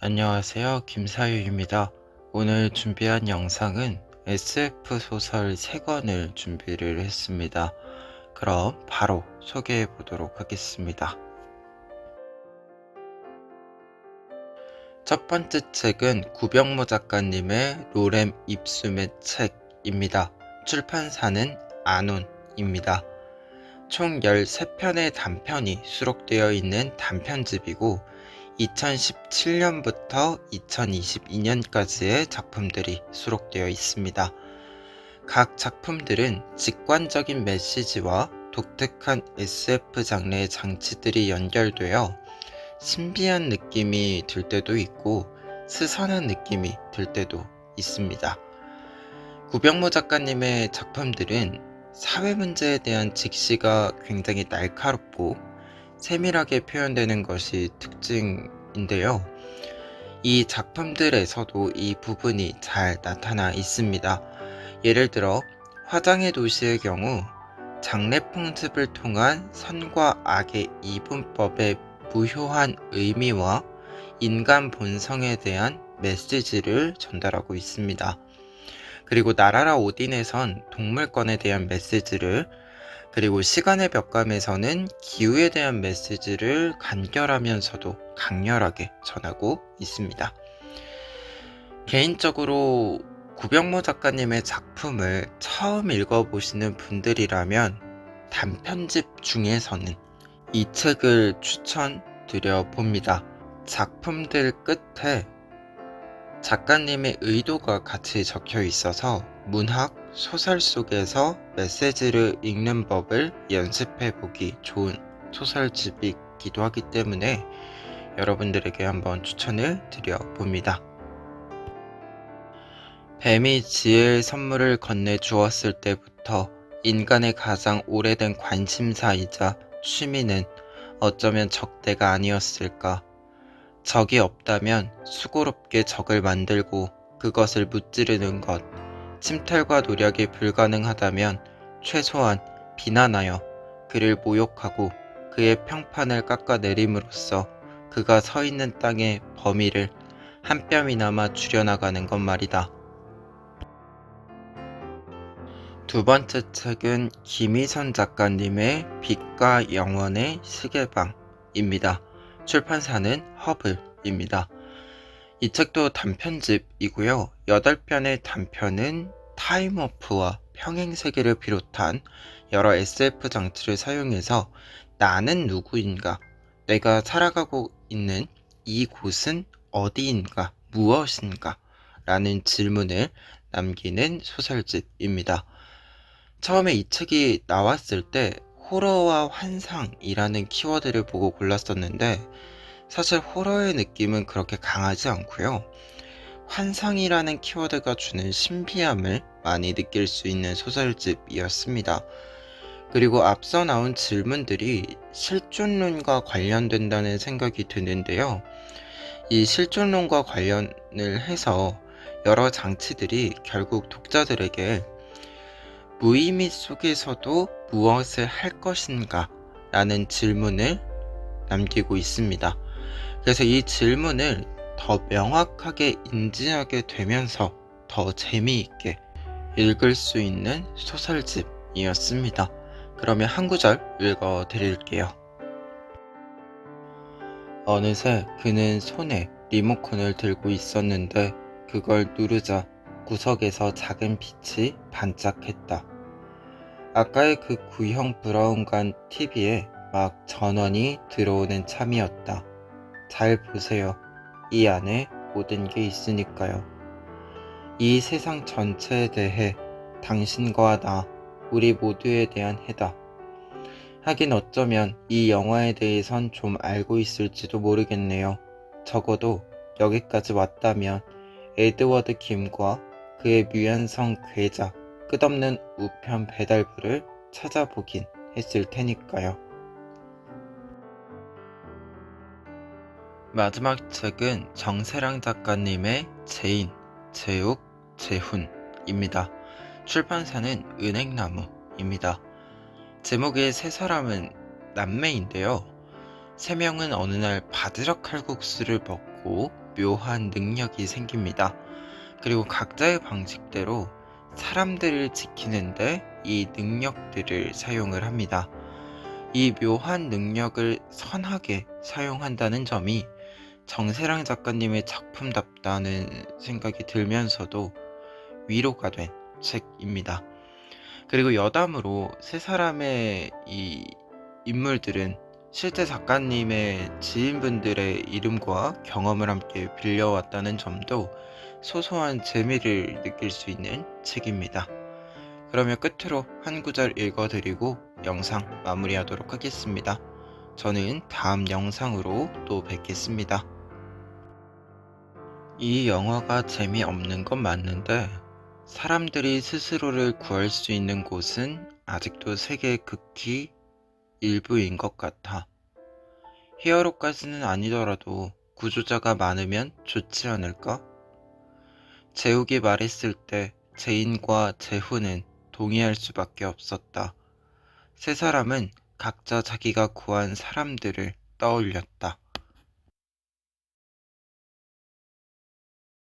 안녕하세요. 김사유입니다. 오늘 준비한 영상은 SF 소설 3권을 준비를 했습니다. 그럼 바로 소개해 보도록 하겠습니다. 첫 번째 책은 구병모 작가님의 로렘 입숨의 책입니다. 출판사는 아논입니다. 총 13편의 단편이 수록되어 있는 단편집이고 2017년부터 2022년까지의 작품들이 수록되어 있습니다. 각 작품들은 직관적인 메시지와 독특한 SF 장르의 장치들이 연결되어 신비한 느낌이 들 때도 있고 스산한 느낌이 들 때도 있습니다. 구병모 작가님의 작품들은 사회 문제에 대한 직시가 굉장히 날카롭고 세밀하게 표현되는 것이 특징인데요. 이 작품들에서도 이 부분이 잘 나타나 있습니다. 예를 들어 화장의 도시의 경우 장례 풍습을 통한 선과 악의 이분법의 무효한 의미와 인간 본성에 대한 메시지를 전달하고 있습니다. 그리고 나라라 오딘에선 동물권에 대한 메시지를 그리고 시간의 벽감에서는 기후에 대한 메시지를 간결하면서도 강렬하게 전하고 있습니다. 개인적으로 구병모 작가님의 작품을 처음 읽어보시는 분들이라면 단편집 중에서는 이 책을 추천드려 봅니다. 작품들 끝에 작가님의 의도가 같이 적혀 있어서 문학, 소설 속에서 메시지를 읽는 법을 연습해 보기 좋은 소설집이기도 하기 때문에 여러분들에게 한번 추천을 드려 봅니다. 뱀이 지혜의 선물을 건네 주었을 때부터 인간의 가장 오래된 관심사이자 취미는 어쩌면 적대가 아니었을까. 적이 없다면 수고롭게 적을 만들고 그것을 무찌르는 것, 침탈과 노력이 불가능하다면 최소한 비난하여 그를 모욕하고 그의 평판을 깎아내림으로써 그가 서 있는 땅의 범위를 한 뼘이나마 줄여나가는 것 말이다. 두 번째 책은 김희선 작가님의 빛과 영원의 시계방입니다. 출판사는 허블입니다. 이 책도 단편집이고요. 8편의 단편은 타임워프와 평행세계를 비롯한 여러 SF 장치를 사용해서 나는 누구인가, 내가 살아가고 있는 이곳은 어디인가, 무엇인가 라는 질문을 남기는 소설집입니다. 처음에 이 책이 나왔을 때 호러와 환상이라는 키워드를 보고 골랐었는데 사실 호러의 느낌은 그렇게 강하지 않고요. 환상이라는 키워드가 주는 신비함을 많이 느낄 수 있는 소설집이었습니다. 그리고 앞서 나온 질문들이 실존론과 관련된다는 생각이 드는데요. 이 실존론과 관련을 해서 여러 장치들이 결국 독자들에게 무의미 속에서도 무엇을 할 것인가 라는 질문을 남기고 있습니다. 그래서 이 질문을 더 명확하게 인지하게 되면서 더 재미있게 읽을 수 있는 소설집이었습니다. 그러면 한 구절 읽어 드릴게요. 어느새 그는 손에 리모컨을 들고 있었는데 그걸 누르자 구석에서 작은 빛이 반짝했다. 아까의 그 구형 브라운관 TV에 막 전원이 들어오는 참이었다. 잘 보세요. 이 안에 모든 게 있으니까요. 이 세상 전체에 대해 당신과 나, 우리 모두에 대한 해다. 하긴 어쩌면 이 영화에 대해선 좀 알고 있을지도 모르겠네요. 적어도 여기까지 왔다면 에드워드 김과 그의 뮤연성 괴작 끝없는 우편 배달부를 찾아보긴 했을 테니까요. 마지막 책은 정세랑 작가님의 제인, 제욱, 재훈입니다. 출판사는 은행나무입니다. 제목의 세 사람은 남매인데요. 세 명은 어느 날 바지락 칼국수를 먹고 묘한 능력이 생깁니다. 그리고 각자의 방식대로 사람들을 지키는데 이 능력들을 사용을 합니다. 이 묘한 능력을 선하게 사용한다는 점이 정세랑 작가님의 작품답다는 생각이 들면서도 위로가 된 책입니다. 그리고 여담으로 세 사람의 이 인물들은 실제 작가님의 지인분들의 이름과 경험을 함께 빌려왔다는 점도 소소한 재미를 느낄 수 있는 책입니다. 그러면 끝으로 한 구절 읽어드리고 영상 마무리하도록 하겠습니다. 저는 다음 영상으로 또 뵙겠습니다. 이 영화가 재미없는 건 맞는데 사람들이 스스로를 구할 수 있는 곳은 아직도 세계 극히 일부인 것 같아. 히어로까지는 아니더라도 구조자가 많으면 좋지 않을까? 재욱이 말했을 때 제인과 재훈은 동의할 수밖에 없었다. 세 사람은 각자 자기가 구한 사람들을 떠올렸다.